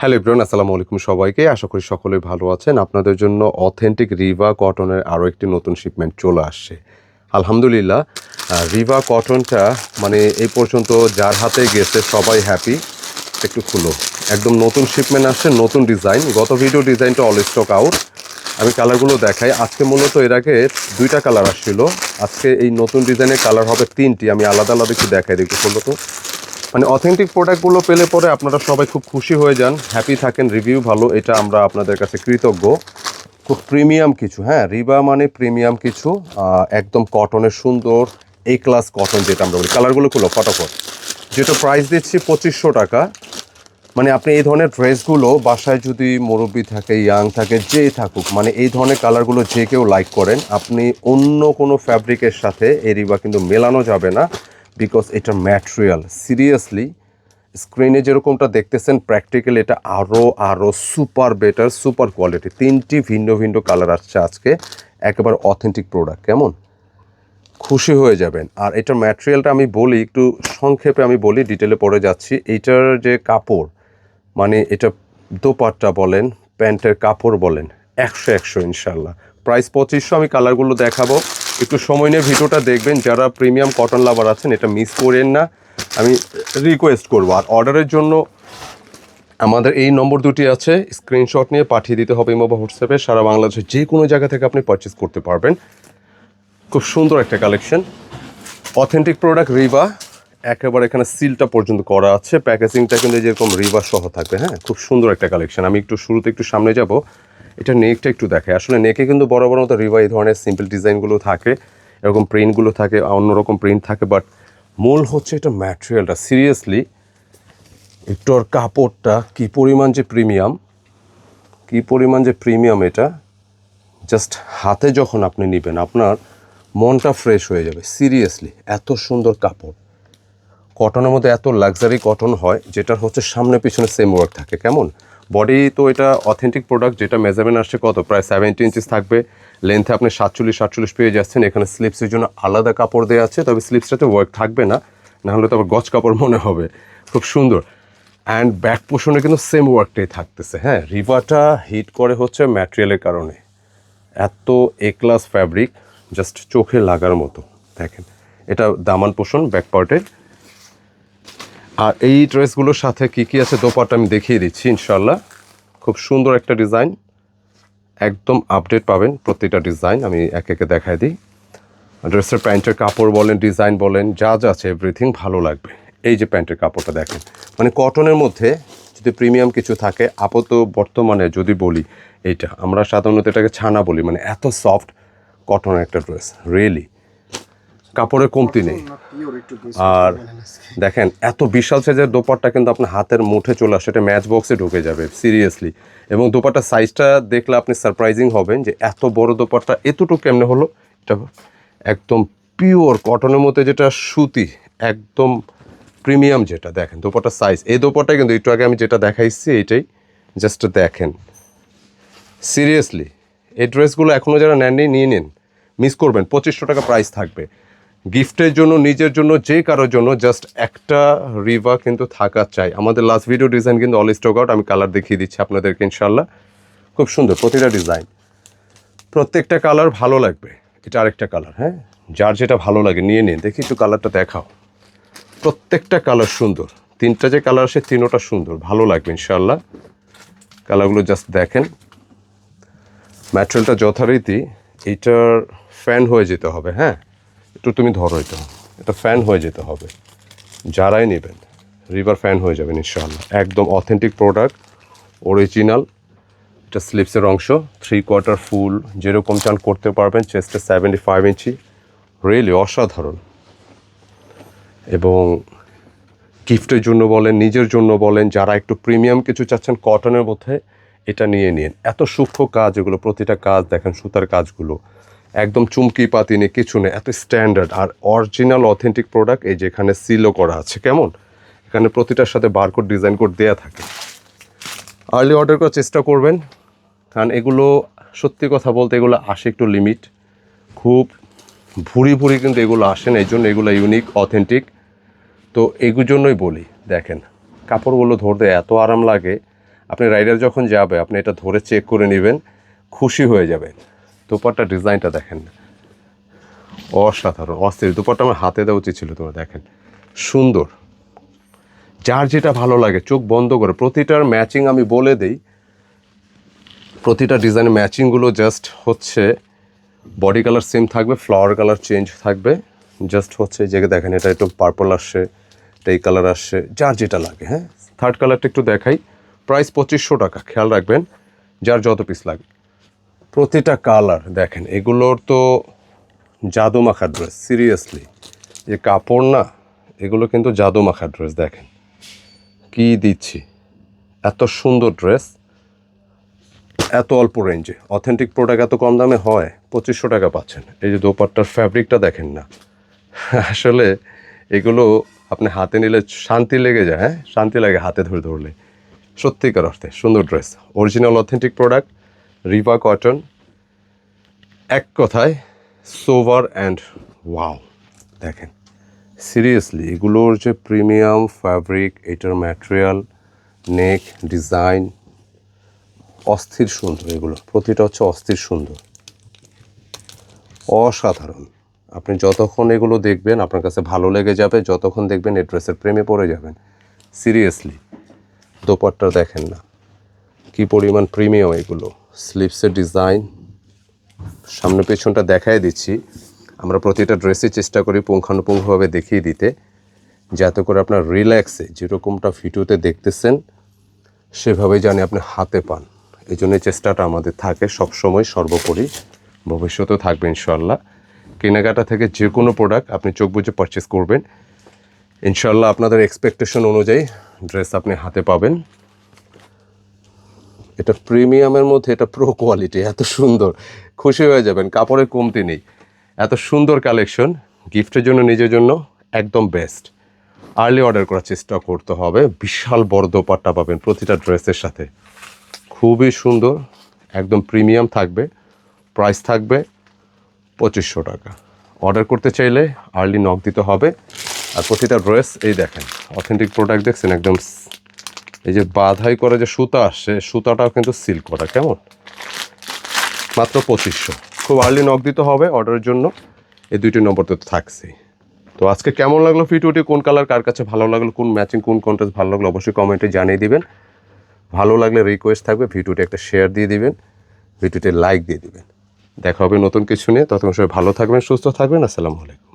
Hello Ibran আসসালামু আলাইকুম সবাইকে। আশা করি সকলেই ভালো আছেন। আপনাদের জন্য অথেন্টিক রিভা কটনের আরও একটি নতুন শিপমেন্ট চলে আসছে। আলহামদুলিল্লাহ রিভা কটনটা মানে এই পর্যন্ত যার হাতে গেছে, সবাই হ্যাপি একটু খুলো। একদম নতুন শিপমেন্ট আসছে, নতুন ডিজাইন গত ভিডিও ডিজাইনটা অল স্টক আউট আমি কালারগুলো দেখাই। আজকে মূলত এর আগে দুইটা কালার আসছিল। আজকে এই নতুন ডিজাইনের কালার হবে তিনটি। আমি আলাদা আলাদা একটু দেখাই দেখি খুললো তো। মানে অথেন্টিক প্রোডাক্টগুলো পেলে পরে আপনারা সবাই খুব খুশি হয়ে যান। হ্যাপি থাকেন রিভিউ ভালো, এটা আমরা আপনাদের কাছে কৃতজ্ঞ। খুব প্রিমিয়াম কিছু হ্যাঁ রিবা মানে প্রিমিয়াম কিছু একদম কটনের সুন্দর এ ক্লাস কটন যেটা আমরা বলি। কালারগুলো খুলো, ফটাফট। যেটা প্রাইস দিচ্ছি পঁচিশশো টাকা। মানে আপনি এই ধরনের ড্রেসগুলো বাসায় যদি মুরব্বি থাকে ইয়াং থাকে যেই থাকুক মানে এই ধরনের কালারগুলো যে কেউ লাইক করেন, আপনি অন্য কোনো ফ্যাব্রিকের সাথে এই রিবা কিন্তু মেলানো যাবে না। বিকজ এটা ম্যাটেরিয়াল সিরিয়াসলি স্ক্রিনে যেরকমটা দেখতেছেন প্র্যাকটিক্যাল এটা আরও আরও সুপার বেটার সুপার কোয়ালিটি তিনটি ভিন্ন ভিন্ন কালার আসছে আজকে, একেবারে অথেন্টিক প্রোডাক্ট কেমন? খুশি হয়ে যাবেন। আর এটার ম্যাটেরিয়ালটা আমি বলি, একটু সংক্ষেপে আমি বলি ডিটেলে পড়ে যাচ্ছি। এইটার যে কাপড় মানে এটা দোপাট্টা বলেন, প্যান্টের কাপড় বলেন, একশো একশো ইনশাল্লাহ। প্রাইস পঁচিশশো, আমি কালারগুলো দেখাবো। একটু সময় নিয়ে ভিডিওটা দেখবেন। যারা প্রিমিয়াম কটন লাভার আছেন, এটা মিস করেন না। আমি রিকোয়েস্ট করব। আর অর্ডারের জন্য আমাদের এই নম্বর দুটি আছে। স্ক্রিনশট নিয়ে পাঠিয়ে দিতে হবে ইমো বা হোয়াটসঅ্যাপে। সারা বাংলাদেশের যে কোনো জায়গা থেকে আপনি পারচেস করতে পারবেন। খুব সুন্দর একটা কালেকশন অথেন্টিক প্রোডাক্ট রিবা একেবারে এখানে সিলটা পর্যন্ত করা আছে। প্যাকেজিংটা কিন্তু যেরকম রিবা সহ থাকবে হ্যাঁ? খুব সুন্দর একটা কালেকশন আমি একটু শুরুতে একটু সামনে যাব। এটা নেকটা একটু দেখাই। আসলে নেকে কিন্তু বড় বড় মতো রিবা এই ধরনের সিম্পল ডিজাইনগুলো থাকে, এরকম প্রিন্টগুলো থাকে, অন্যরকম প্রিন্ট থাকে বাট মূল হচ্ছে এটা ম্যাটেরিয়ালটা সিরিয়াসলি একটু কাপড়টা কী পরিমাণ যে প্রিমিয়াম কী পরিমাণ যে প্রিমিয়াম এটা জাস্ট হাতে যখন আপনি নেবেন, আপনার মনটা ফ্রেশ হয়ে যাবে। সিরিয়াসলি এত সুন্দর কাপড়। কটনের মধ্যে এত লাক্সারি কটন হয়, যেটার হচ্ছে সামনে পিছনে সেম ওয়ার্ক থাকে। কেমন? বডি তো এটা অথেন্টিক প্রোডাক্ট যেটা মেজারমেন্ট আসছে কত? প্রায় সেভেন্টি ইঞ্চিস থাকবে। লেন্থে আপনি সাতচল্লিশ সাতচল্লিশ পেয়ে যাচ্ছেন। এখানে স্লিপসের জন্য আলাদা কাপড় দেওয়া আছে, তবে স্লিপসটাতে ওয়ার্ক থাকবে না। নাহলে তো আবার গজ কাপড় মনে হবে। খুব সুন্দর। অ্যান্ড ব্যাক পোষণে কিন্তু সেম ওয়ার্কটাই থাকতেছে হ্যাঁ? রিভাটা হিট করে হচ্ছে ম্যাটেরিয়ালের কারণে। এত এ ক্লাস ফ্যাব্রিক জাস্ট চোখে লাগার মতো। দেখেন, এটা দামান পোষণ ব্যাক পার্টের আর এই ড্রেসগুলোর সাথে কি কি আছে দোপাটা আমি দেখিয়ে দিচ্ছি ইনশাল্লাহ খুব সুন্দর একটা ডিজাইন। একদম আপডেট পাবেন প্রতিটা ডিজাইন, আমি একে একে দেখাই দিই। ড্রেসের প্যান্টের কাপড় বলেন, ডিজাইন বলেন, যা যা আছে এভরিথিং ভালো লাগবে। এই যে প্যান্টের কাপড়টা দেখেন মানে কটনের মধ্যে যদি প্রিমিয়াম কিছু থাকে, আপাতত বর্তমানে যদি বলি এইটা, আমরা সাধারণত এটাকে ছানা বলি মানে এত সফট কটনের একটা ড্রেস রিয়েলি কাপড়ের কমতি নেই। আর দেখেন, এত বিশাল সাইজের দোপাট্টা কিন্তু আপনার হাতের মুঠে চলে আসে, এটা ম্যাচ বক্সে ঢুকে যাবে সিরিয়াসলি এবং দোপাট্টার সাইজটা দেখলে আপনি সারপ্রাইজিং হবেন যে এত বড় দোপাট্টা, এতটুকু কেমনে হলো? এটা একদম পিওর কটনের মধ্যে যেটা সুতি, একদম প্রিমিয়াম যেটা, দেখেন দোপাট্টার সাইজ এই দোপাট্টা কিন্তু একটু আগে আমি যেটা দেখাইছি এইটাই জাস্ট দেখেন। সিরিয়াসলি এই ড্রেসগুলো এখনও যারা নেননি, নিয়ে নিন। মিস করবেন, পঁচিশশো টাকা প্রাইস থাকবে। গিফটের জন্য, নিজের জন্য, যে কারোর জন্য জাস্ট একটা রিভা কিন্তু থাকা চাই। আমাদের লাস্ট ভিডিও ডিজাইন কিন্তু অল স্টক আউট আমি কালার দেখিয়ে দিচ্ছি আপনাদেরকে ইনশাল্লাহ খুব সুন্দর, প্রতিটা ডিজাইন প্রত্যেকটা কালার ভালো লাগবে। এটা আরেকটা কালার হ্যাঁ? যার যেটা ভালো লাগে, নিয়ে নিন। দেখি একটু কালারটা দেখাও। প্রত্যেকটা কালার সুন্দর। তিনটা যে কালার আসে, তিনোটা সুন্দর। ভালো লাগবে ইনশাল্লাহ কালারগুলো জাস্ট দেখেন। ম্যাটেরিয়ালটা যথারীতি এইটার ফ্যান হয়ে যেতে হবে হ্যাঁ? একটু তুমি ধরো এটা। এটা ফ্যান হয়ে যেতে হবে। যারাই নেবেন রিভার ফ্যান হয়ে যাবে ইনশাল্লাহ একদম অথেন্টিক প্রোডাক্ট অরিজিনাল এটা স্লিপসের অংশ থ্রি কোয়ার্টার ফুল যেরকম চান করতে পারবেন চেস্টে সেভেন্টি ফাইভ ইঞ্চি। রিয়েলি অসাধারণ। এবং গিফটের জন্য বলেন, নিজের জন্য বলেন, যারা একটু প্রিমিয়াম কিছু চাচ্ছেন কটনের মধ্যে, এটা নিয়ে নিন। এত সূক্ষ্ম কাজ এগুলো, প্রতিটা কাজ দেখেন, সুতার কাজগুলো। একদম চুমকি পাতি নেই, কিছু নেই, এত স্ট্যান্ডার্ড আর অরিজিনাল অথেন্টিক প্রোডাক্ট এই যেখানে সিলও করা আছে, কেমন? এখানে প্রতিটার সাথে বারকোড ডিজাইন কোড দেওয়া থাকে। আর্লি অর্ডার করার চেষ্টা করবেন, কারণ এগুলো সত্যি কথা বলতে এগুলো আসে একটু লিমিট খুব ভুরি ভুরি কিন্তু এগুলো আসে না, এই জন্য এগুলো ইউনিক অথেন্টিক তো এগুলোর জন্যই বলি, দেখেন, কাপড়গুলো ধরতে এত আরাম লাগে, আপনি রাইডার যখন যাবে, আপনি এটা ধরে চেক করে নেবেন, খুশি হয়ে যাবেন। দুপাট্টা ডিজাইনটা দেখেন। অসাধারণ, অস্থির। দুপাট্টা আমার হাতে দেওয়া উচিত ছিল, তোমরা দেখেন। সুন্দর। যার যেটা ভালো লাগে, চোখ বন্ধ করে। প্রতিটার ম্যাচিং আমি বলে দেই, প্রতিটা ডিজাইনের ম্যাচিংগুলো জাস্ট হচ্ছে বডি কালার সেম থাকবে, ফ্লাওয়ার কালার চেঞ্জ থাকবে। জাস্ট হচ্ছে যে দেখেন, এটা একটু পার্পল আসছে, এটা এই কালার আসছে, যার যেটা লাগে হ্যাঁ? থার্ড কালারটা একটু দেখাই। প্রাইস পঁচিশশো টাকা, খেয়াল রাখবেন, যার যত পিস লাগে। প্রতিটা কালার দেখেন, এগুলোর তো জাদু মাখা ড্রেস সিরিয়াসলি যে কাপড় না, এগুলো কিন্তু জাদু মাখা ড্রেস দেখেন। কি দিচ্ছি? এত সুন্দর ড্রেস এত অল্প রেঞ্জে অথেন্টিক প্রোডাক্ট এত কম দামে হয়, পঁচিশশো টাকা পাচ্ছেন। এই যে দোপাট্টার ফ্যাব্রিকটা দেখেন না। আসলে এগুলো আপনি হাতে নিলে শান্তি লেগে যায় হ্যাঁ? শান্তি লাগে হাতে ধরে ধরলে। সত্যিকার অর্থে সুন্দর dress original authentic product Riva cotton এক কথায় সোভার অ্যান্ড ওয়াও দেখেন। সিরিয়াসলি এগুলোর যে প্রিমিয়াম ফ্যাব্রিক এটার ম্যাটেরিয়াল নেক ডিজাইন অস্থির সুন্দর এগুলো। প্রতিটা হচ্ছে অস্থির সুন্দর। অসাধারণ। আপনি যতক্ষণ এগুলো দেখবেন, আপনার কাছে ভালো লেগে যাবে, যতক্ষণ দেখবেন এই ড্রেসের প্রেমে পড়ে যাবেন। সিরিয়াসলি দোপাট্টা দেখেন না। কি পরিমাণ প্রিমিয়াম এগুলো। স্লিপসের ডিজাইন। সামনে পেছনটা দেখাই দিচ্ছি। আমরা প্রতিটা ড্রেসে চেষ্টা করি পুঙ্খানুপুঙ্খভাবে দেখিয়ে দিতে, যাতে করে আপনার রিল্যাক্সে যেরকমটা ভিডিওতে দেখতেছেন সেভাবে জানি আপনি হাতে পান। এই জন্য চেষ্টাটা আমাদের থাকে, সবসময় সর্বোপরি। ভবিষ্যতেও থাকবে ইনশাল্লাহ কেনাকাটা থেকে যে কোনো প্রোডাক্ট আপনি চোখ বুঝে পারচেস করবেন। ইনশাল্লাহ আপনাদের এক্সপেকটেশন অনুযায়ী ড্রেস আপনি হাতে পাবেন। এটা প্রিমিয়ামের মধ্যে, এটা প্রো কোয়ালিটি এত সুন্দর। খুশি হয়ে যাবেন, কাপড়ের কমতি নেই। এত সুন্দর কালেকশন গিফটের জন্য, নিজের জন্য একদম বেস্ট আর্লি অর্ডার করার চেষ্টা করতে হবে, বিশাল বড় দোপাট্টা পাবেন প্রতিটা ড্রেসের সাথে। খুবই সুন্দর, একদম প্রিমিয়াম থাকবে প্রাইস থাকবে পঁচিশশো টাকা। অর্ডার করতে চাইলে আর্লি নক দিতে হবে। আর প্রতিটা ড্রেস এই দেখেন অথেন্টিক প্রোডাক্ট দেখছেন, একদম এই যে বাধাই করে যে সুতা আসছে, সুতাটাও কিন্তু সিল্ক করা, কেমন? মাত্র পঁচিশশো। খুব আর্লি নক দিতে হবে অর্ডারের জন্য। এই দুইটি নম্বর তো থাকছেই। তো আজকে কেমন লাগল ভিডিওটি? কোন কালার কার কাছে ভালো লাগল? কোন ম্যাচিং কোন কন্টেস্ট ভালো লাগল? অবশ্যই কমেন্টে জানিয়ে দিবেন। ভালো লাগলে রিকোয়েস্ট থাকবে, ভিডিওটি একটা শেয়ার দিয়ে দিবেন ভিডিওটি লাইক দিয়ে দিবেন। দেখা হবে নতুন কিছু নিয়ে। ততক্ষণ সবাই ভালো থাকবেন, সুস্থ থাকবেন। আসসালামু আলাইকুম।